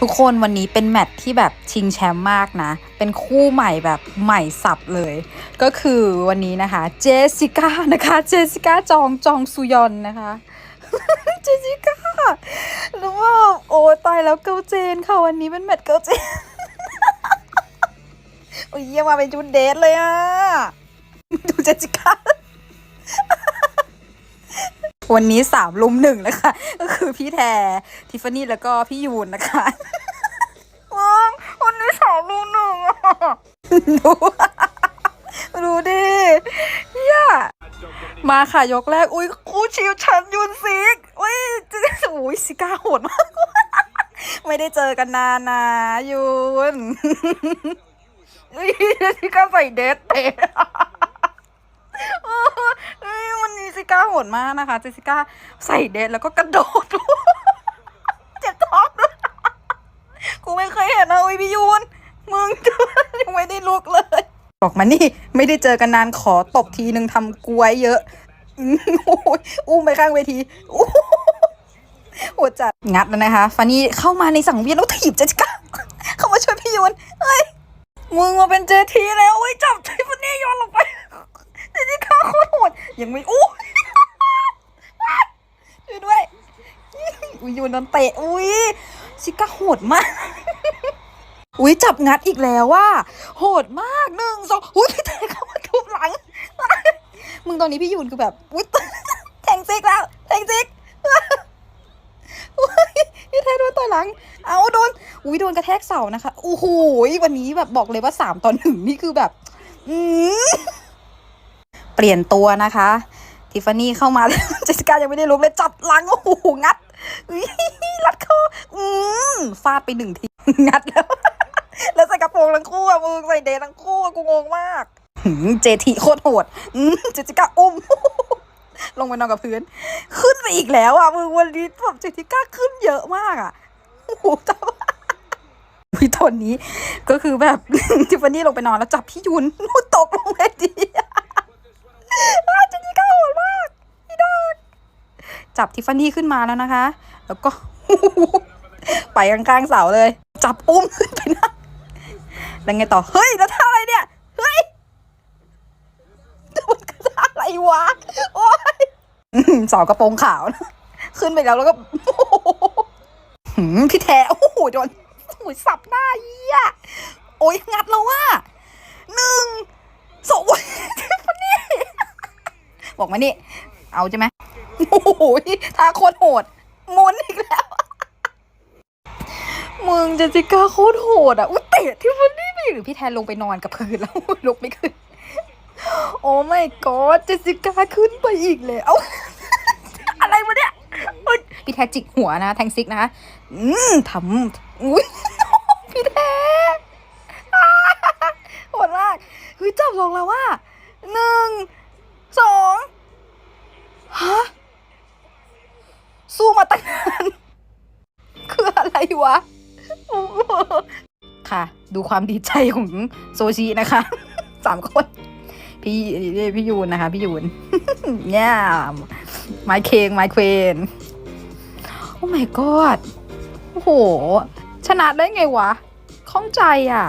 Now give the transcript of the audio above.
ทุกคนวันนี้เป็นแมตช์ที่แบบชิงแชมป์มากนะ เป็นคู่ใหม่แบบใหม่สับเลย ก็คือวันนี้นะคะ เจสสิก้านะคะ เจสสิก้าจองจองซุยอนนะคะเจสสิก้าแล้วว่าโอ้ตายแล้วเกิลเจนค่ะวันนี้เป็นแมตช์เกิลเจนโอ้ยยี่ยมาเป็นชุดเดทเลยอะดูเจสสิก้า วันนี้สามลุมหนึ่งนะคะ ก็คือพี่แททิฟฟานี่แล้วก็พี่ยูนนะคะว้าววันนี้สามลุมหนึ่งอะดูดูดิเฮียมาค่ะยกแรก อุ้ยคู่ชิวชันยูนซิกอุ้ยอุ้ยซิก้าโหดมากไม่ได้เจอกันนานนะยูนอุ้ยซิก้าใส่เดทเตะเอ้ย วันนี้ซิก้าโหดมากนะคะเจสิก้าใส่เดทแล้วก็กระโดด เจ็บท้องด้วยกูไม่เคยเห็นนะอุ้ยพี่ยูนมึงยังไม่ได้ลุกเลยบอกมานี่ไม่ได้เจอกันนานขอตบทีนึงทำกล้วยเยอะอืมโอ้ยอุ้มไปข้างเวทีอู้หูโหจัดงัดแล้วนะคะฟานี่เข้ามาในสังเวียนแล้วถีบเจสิก้าเข้ามาช่วยพี่ยูนเฮ้ยมึงมาเป็นเจทีแล้วเว้ยจับ ยังไม่อู้ช่วยด้วยอุ้ยยูนโดนเตะอุ้ยซิก้าโหดมาก อุ้ยจับงัดอีกแล้วว่าโหดมากหนึ่งสองอุ้ยพี่เตะเข้ามาทุบหลัง มึงตอนนี้พี่ยูนคือแบบอุ้ยแทงซิกแล้วแทงซิกอุ้ยพี่เทโดนต่อยหลัง เอาโดน อุ้ยโดนกระแทกเสานะคะ โอ้โหวันนี้แบบบอกเลยว่าสามต่อหนึ่งนี่คือแบบ อืม ปลี่ยนตัวนะคะทิฟฟานี่เข้ามาเจสสิก้ายังไม่ได้ลุกเลยจับหลังโอ้โหงัดอุ๊ยรัดคออืมฟาดไปหนึ่งทีงัดแล้ว แล้วใส่กระโปรงทั้งคู่อะมึงใส่เดทั้งคู่อะกูงงมากเจทีโคตรโหดอืมเจสิก้าอุ้มลงไปนอนกับพื้น ขึ้นไปอีกแล้วอะมึงวันนี้แบบเจสิก้าขึ้นเยอะมากอะโอ้โหจับวิตอนนี้ ก็คือแบบทิฟฟานี่ลงไปนอนแล้วจับพี่ยุนนูนตกลงไปดี เจนนี่ก็โหดมากพี่ดอกจับทิฟฟานี่ขึ้นมาแล้วนะคะ แล้วก็ ไปกลางๆเสาเลย จับอุ้มขึ้นไปนะแล้วไงต่อ เฮ้ย แล้วท่าอะไรเนี่ย เฮ้ยมันคือท่าอะไรวะ โอ๊ยสาวกระโปรงขาวนะขึ้นไปแล้วแล้วก็พี่แท้ โอ้โหโดนโอ้ยสับหน้าเยี่ยโอ้ยงัดแล้วว่าหนึ่งสองทิฟฟานี่ บอกมานี่ เอาใช่ไหมโอ้โหท่าโคตรโหดหมุนอีกแล้ว มึงเจสิก้าโคตรโหดอะอุ้ยเตะที่มันนี่ไปหรือพี่แทนลงไปนอนกับพื้นแล้วลุกไม่ขึ้น โอ้ไม่กอดเจสิก้าขึ้นไปอีกเลยเอ้าอะไรวะเนี่ยอุ๊ยพี่แทนจิกหัวนะ แทงซิกนะ อืมทำอุ้ย พี่แทน โหดมากเฮ้ยจับลงแล้วว่าหนึ่ง สองฮะ สู้มาตั้งนาน คืออะไรวะ ค่ะ ดูความดีใจของโซชินะคะสามคน พี่พี่ยูนนะคะ พี่ยูนเนี่ยไมเคงไมเควนโอ้ my god โอ้โห ชนะได้ไงวะ ข้องใจอะ